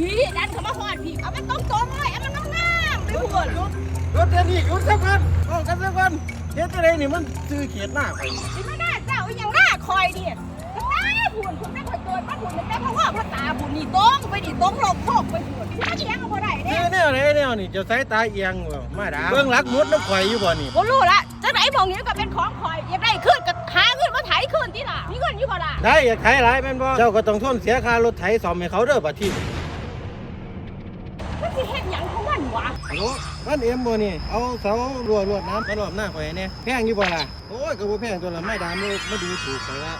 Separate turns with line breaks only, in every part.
เอามันตรงๆเลยเอามันงามๆไปพูด
รถเดี๋ยวนี้หยุดสักคนป้องกันสักคนเฮ็ดอะไรนี่มันซื้อเขียดหน้าไป
สิมาหน้าเจ้าอีหยังหน้าคอยดิหน้าพูนคุณไม่คอยเกินมาพูนแต่เพราะว่าพ่อตาพูนนี่ตรงไปดิตรงลงโคกไปพูนสิมาเลี้ยงเอาบ่ได้เด้
แนวแนวไหนแนวนี่เจะสายตาเอียงบ่มาดาเบื้องหลักมุดน้ำข่อยอยู่บ่นี่
บ่รู้ละจังไหนมองนี้ก็เป็นของคอยอยากได้ขึ้นก็หาขึ้นมาไถขึ้นที่ล่ะมีเงินอยู่บ่ล่ะ
ได้อยากขายหลายแม่นบ่เจ้าก็ต้องทนเสียค่ารถไถซ่อมให้เขาเด้อบัดที
มันสิเฮ็ดหยังของมันวะ
ฮัลโหลบ้านเอ็มบ่นี่ เอาเสารั่วรวดน้ำมารอบหน้าข่อยเนี่ยแพงอยู่บ่ล่ะ โอ้ยก็บ่แพงตัวละไม่ดามเลยมาดูถูกข่อยละ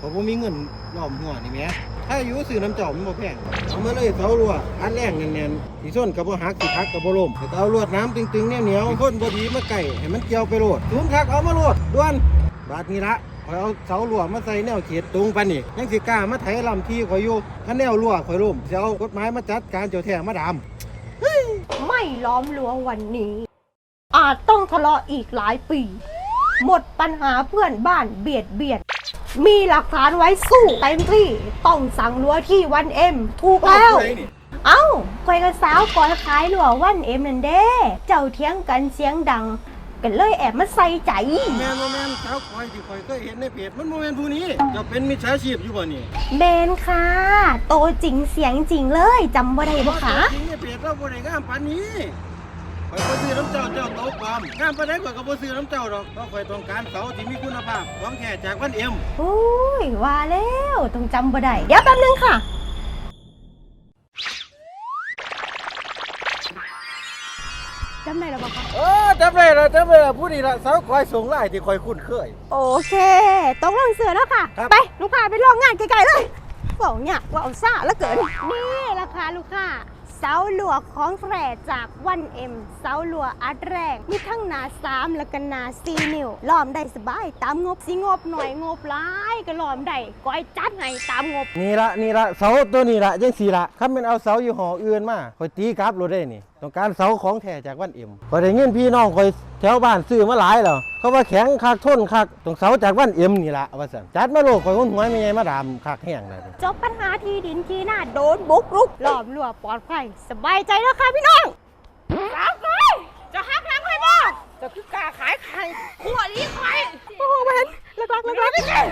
ผมบ่มีเงินล้อมหัวนี่แหมถ้าอยู่ซื้อน้ำเจ้ามันบ่แพง เอามาเลยเสารั่วอันแรงแน่นๆสิส้นก็บ่หักสิพักก็บ่ล่มแต่เอารวดน้ำตึงๆเหนียวๆคนบ่ดีมาใกล้ให้มันเกี่ยวไปโลดทุนคักเอามาโลดด่วนบาทนี้ละ ข่อยเอาเสารั่วมาใส่แนวเขตตรงปานนี่ยังสิกล้ามาไถลำที่ข่อยอยู่ถ้าแนวรั่วข่อยล่มสิเอากฎหมายมาจัดการเจ้าแท้มาดาม
ไม่ล้อมรั้ววันนี้ อาจต้องทะเลาะอีกหลายปี หมดปัญหาเพื่อนบ้านเบียดเบียด มีหลักฐานไว้สู้เต็มที่ต้องสั่งรั้วที่วันเอ็มถูกแล้ว เอ้าคอยกับสาวก่อนขายรั้ววันเอ็มนั่นเด้ เจ้าเถียงกันเสียงดัง กันเลยแอบมาใส่ใจ
แม่นบ่แม่นสาวคอยที่คอยเคยเห็นในเพจมันบ่แม่นผู้นี้เจะเป็นมิจฉาชีพอยู่บ่นี่
เบนค่ะ โตจริงเสียงจริงเลยจำบ่ได้บ่คะ
จริงในเพจเราบ่ได้งามปานนี้คอยบ่ซื้อน้ำเจ้าเจ้าโตความงามปานใดข้อยก็บ่ซื้อน้ำเจ้าดอกเพราะคอยต้องการเสาที่มีคุณภาพของแท้จากวันเอ็ม
โอ้ยว่าแล้วต้องจำบ่ได้เดี๋ยวแป๊บนึงค่ะ จำได้แล้วบอกคะ
เออจำได้แล้วจำได้แล้วผู้นี้ละสาวคอยส่งไลน์ที่คอยคุ้นเคย
โอเคต้องลงเสือแล้วค่ะ
ครับ
ไปลูกค้าไปลองงานไกลๆเลยบอกเนี่ยว่าเอาซ่าแล้วเกินนี่ราคาลูกค้าเสาหลวของแฝรจากวันเอ็มเสาหลวอัดแรงมีทั้งหนา3แล้วก็หนา4นิ้วล้อมได้สบายตามงบสิงบหน่อยงบหลายก็ล้อมได้ก้อยจัดให้ตามงบ
นี่ละนี่ละเสาตัวนี้ละจังสี่ละคันแม่นเอาเสาอยู่หออื่นมาคอยตีกลับรถได้นี่ต้องการเสาของแท้จากวันเอ็มคอยได้เงินพี่น้องคอยแถวบ้านซื้อมาหลายแล้วเขาว่าแข็งคักทนคักต้องเสาจากวันเอ็มนี่ละว่าซั่นจัดมาโลกคอยคนหัวไม่ใหญ่มาดามคักแห้งเลย
จบปัญหาที่ดินที่หน้าโดนบุกรุกล้อมรั้วปลอดภัยสบายใจแล้วค่ะพี่น้อง
สาวคอยจะหักหลังใครบ่จะคือกล้าขายไข่ขัวนี้ใคร
โอ้โหเวนเลิกลักเลิกลัก